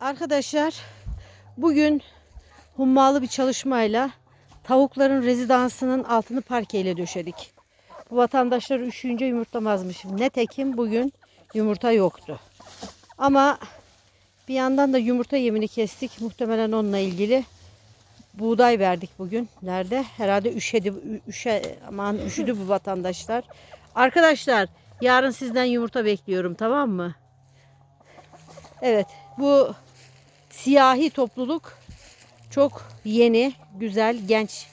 Arkadaşlar bugün hummalı bir çalışmayla tavukların rezidansının altını parkeyle döşedik. Bu vatandaşlar üşüyünce yumurtlamazmış. Netekim bugün yumurta yoktu. Ama bir yandan da yumurta yemini kestik. Muhtemelen onunla ilgili buğday verdik bugün. Nerede? Herhalde üşedi, üşe, aman üşüdü bu vatandaşlar. Arkadaşlar yarın sizden yumurta bekliyorum tamam mı? Evet bu siyahi topluluk çok yeni, güzel, genç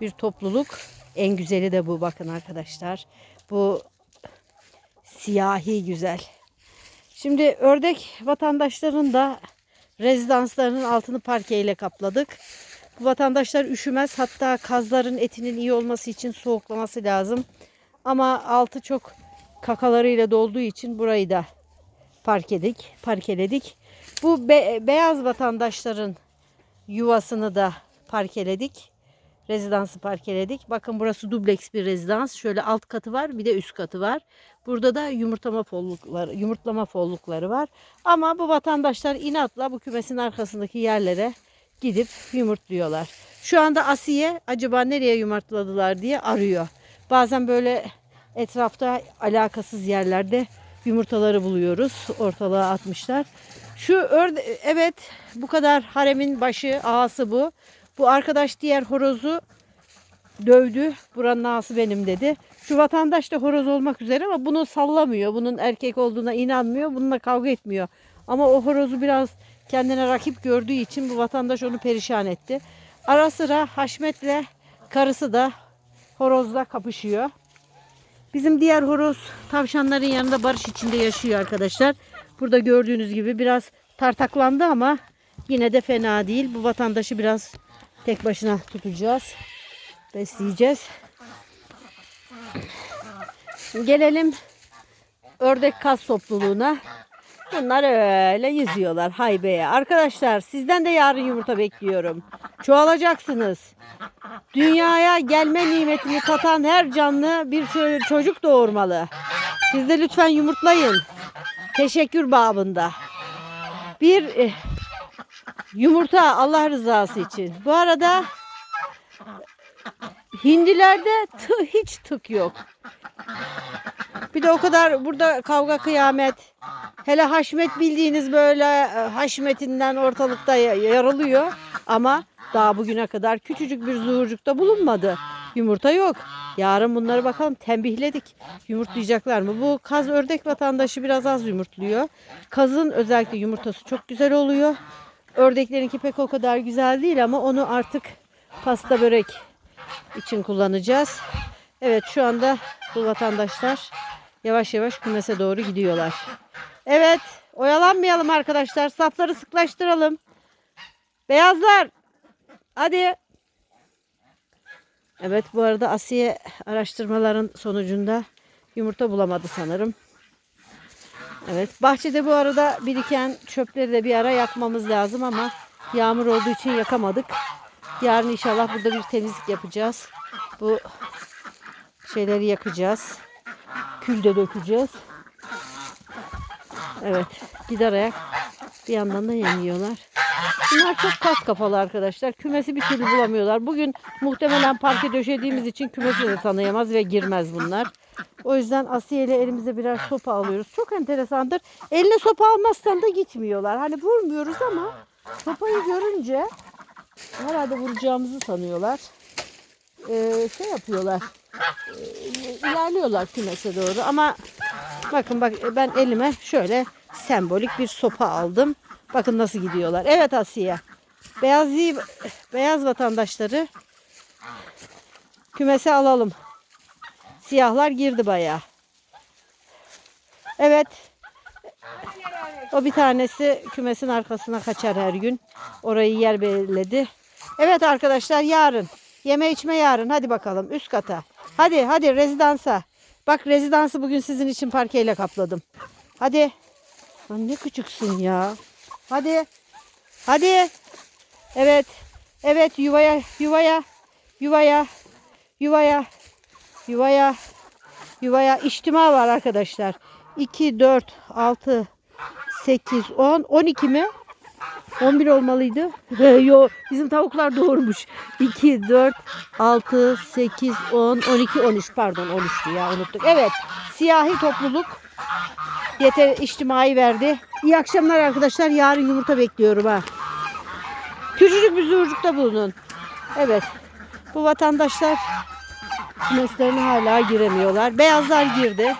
bir topluluk. En güzeli de bu bakın arkadaşlar. Bu siyahi güzel. Şimdi ördek vatandaşların da rezidanslarının altını parkeyle kapladık. Bu vatandaşlar üşümez. Hatta kazların etinin iyi olması için soğuklaması lazım. Ama altı çok kakalarıyla dolduğu için burayı da parkedik, parkeledik. Bu be- beyaz vatandaşların yuvasını da parkeledik. Rezidansı parkeledik. Bakın burası dubleks bir rezidans. Şöyle alt katı var bir de üst katı var. Burada da yumurtlama follukları, yumurtlama follukları var. Ama bu vatandaşlar inatla bu kümesin arkasındaki yerlere gidip yumurtluyorlar. Şu anda Asiye acaba nereye yumurtladılar diye arıyor. Bazen böyle etrafta alakasız yerlerde yumurtaları buluyoruz. Ortalığa atmışlar. Şu örde evet bu kadar haremin başı ağası bu. Bu arkadaş diğer horozu dövdü. Buranın ağası benim dedi. Şu vatandaş da horoz olmak üzere ama bunu sallamıyor. Bunun erkek olduğuna inanmıyor. Bununla kavga etmiyor. Ama o horozu biraz kendine rakip gördüğü için bu vatandaş onu perişan etti. Ara sıra Haşmet'le karısı da horozla kapışıyor. Bizim diğer horoz tavşanların yanında barış içinde yaşıyor arkadaşlar. Burada gördüğünüz gibi biraz tartaklandı ama yine de fena değil. Bu vatandaşı biraz tek başına tutacağız. Besleyeceğiz. Gelelim ördek kas topluluğuna. Bunlar öyle yüzüyorlar haybeye. Arkadaşlar sizden de yarın yumurta bekliyorum. Çoğalacaksınız. Dünyaya gelme nimetini tatan her canlı bir ço- çocuk doğurmalı. Siz de lütfen yumurtlayın. Teşekkür babında. Bir eh, yumurta Allah rızası için. Bu arada hindilerde tı, hiç tık yok. Bir de o kadar burada kavga kıyamet. Hele Haşmet bildiğiniz böyle e, Haşmetinden ortalıkta ya- yarılıyor. Ama daha bugüne kadar küçücük bir zuhurcukta bulunmadı. Yumurta yok. Yarın bunları bakalım tembihledik. Yumurtlayacaklar mı? Bu kaz ördek vatandaşı biraz az yumurtluyor. Kazın özellikle yumurtası çok güzel oluyor. Ördeklerinki pek o kadar güzel değil ama onu artık pasta börek için kullanacağız. Evet şu anda bu vatandaşlar yavaş yavaş kümese doğru gidiyorlar. Evet oyalanmayalım arkadaşlar. Safları sıklaştıralım. Beyazlar hadi. Evet bu arada Asiye araştırmaların sonucunda yumurta bulamadı sanırım. Evet bahçede bu arada biriken çöpleri de bir ara yakmamız lazım ama yağmur olduğu için yakamadık. Yarın inşallah burada bir temizlik yapacağız. Bu şeyleri yakacağız. Kül de dökeceğiz. Evet gider ayak bir yandan da yemiyorlar. Bunlar çok kas kafalı arkadaşlar. Kümesi bir türlü bulamıyorlar. Bugün muhtemelen parke döşediğimiz için kümesi de tanıyamaz ve girmez bunlar. O yüzden Asiye ile elimize birer sopa alıyoruz. Çok enteresandır. Eline sopa almazsan da gitmiyorlar. Hani vurmuyoruz ama sopayı görünce herhalde vuracağımızı sanıyorlar. Ee, şey yapıyorlar. Ee, ilerliyorlar kümese doğru ama bakın bak ben elime şöyle sembolik bir sopa aldım. Bakın nasıl gidiyorlar. Evet Asiye. Beyaz beyaz vatandaşları kümese alalım. Siyahlar girdi bayağı. Evet. O bir tanesi kümesin arkasına kaçar her gün. Orayı yer belirledi. Evet arkadaşlar yarın. Yeme içme yarın. Hadi bakalım üst kata. Hadi hadi rezidansa. Bak rezidansı bugün sizin için parkeyle kapladım. Hadi. Lan ne küçüksün ya. Hadi. Hadi. Evet. Evet yuvaya yuvaya yuvaya yuvaya yuvaya yuvaya içtima var arkadaşlar. 2 4 6 8, 10, 12 mi? 11 olmalıydı. Yo, bizim tavuklar doğurmuş. 2, 4, 6, 8, 10, 12, 13. Pardon 13'tü ya unuttuk. Evet. Siyahi topluluk yeter içtimai verdi. İyi akşamlar arkadaşlar. Yarın yumurta bekliyorum ha. Küçücük bir zuhurcukta bulunun. Evet. Bu vatandaşlar kümeslerine hala giremiyorlar. Beyazlar girdi.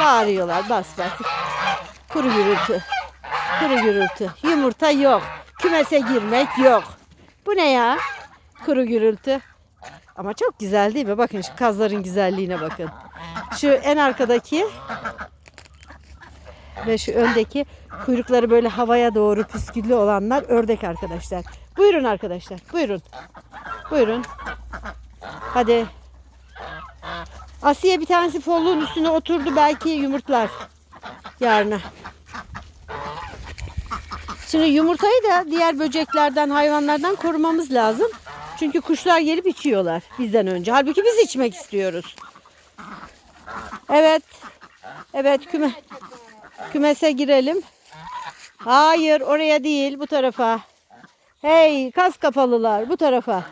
Bağırıyorlar bas bas. Kuru gürültü. Kuru gürültü. Yumurta yok. Kümese girmek yok. Bu ne ya? Kuru gürültü. Ama çok güzel değil mi? Bakın şu kazların güzelliğine bakın. Şu en arkadaki ve şu öndeki kuyrukları böyle havaya doğru püsküllü olanlar ördek arkadaşlar. Buyurun arkadaşlar. Buyurun. Buyurun. Hadi. Asiye bir tanesi folluğun üstüne oturdu belki yumurtlar yarına. Şimdi yumurtayı da diğer böceklerden, hayvanlardan korumamız lazım. Çünkü kuşlar gelip içiyorlar bizden önce. Halbuki biz içmek istiyoruz. Evet. Evet küme kümese girelim. Hayır oraya değil bu tarafa. Hey kas kapalılar bu tarafa.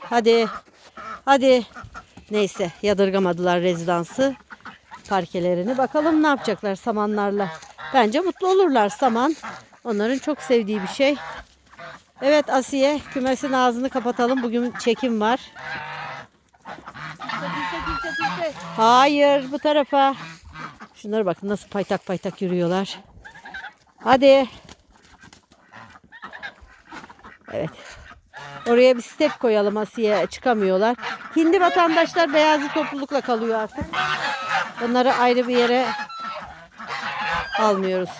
Hadi. Hadi. Neyse yadırgamadılar rezidansı parkelerini. Bakalım ne yapacaklar samanlarla. Bence mutlu olurlar saman. Onların çok sevdiği bir şey. Evet Asiye kümesin ağzını kapatalım. Bugün çekim var. Hayır bu tarafa. Şunlara bakın nasıl paytak paytak yürüyorlar. Hadi. Evet. Oraya bir step koyalım Asiye çıkamıyorlar. Hindi vatandaşlar beyazı toplulukla kalıyor artık. Onları ayrı bir yere almıyoruz.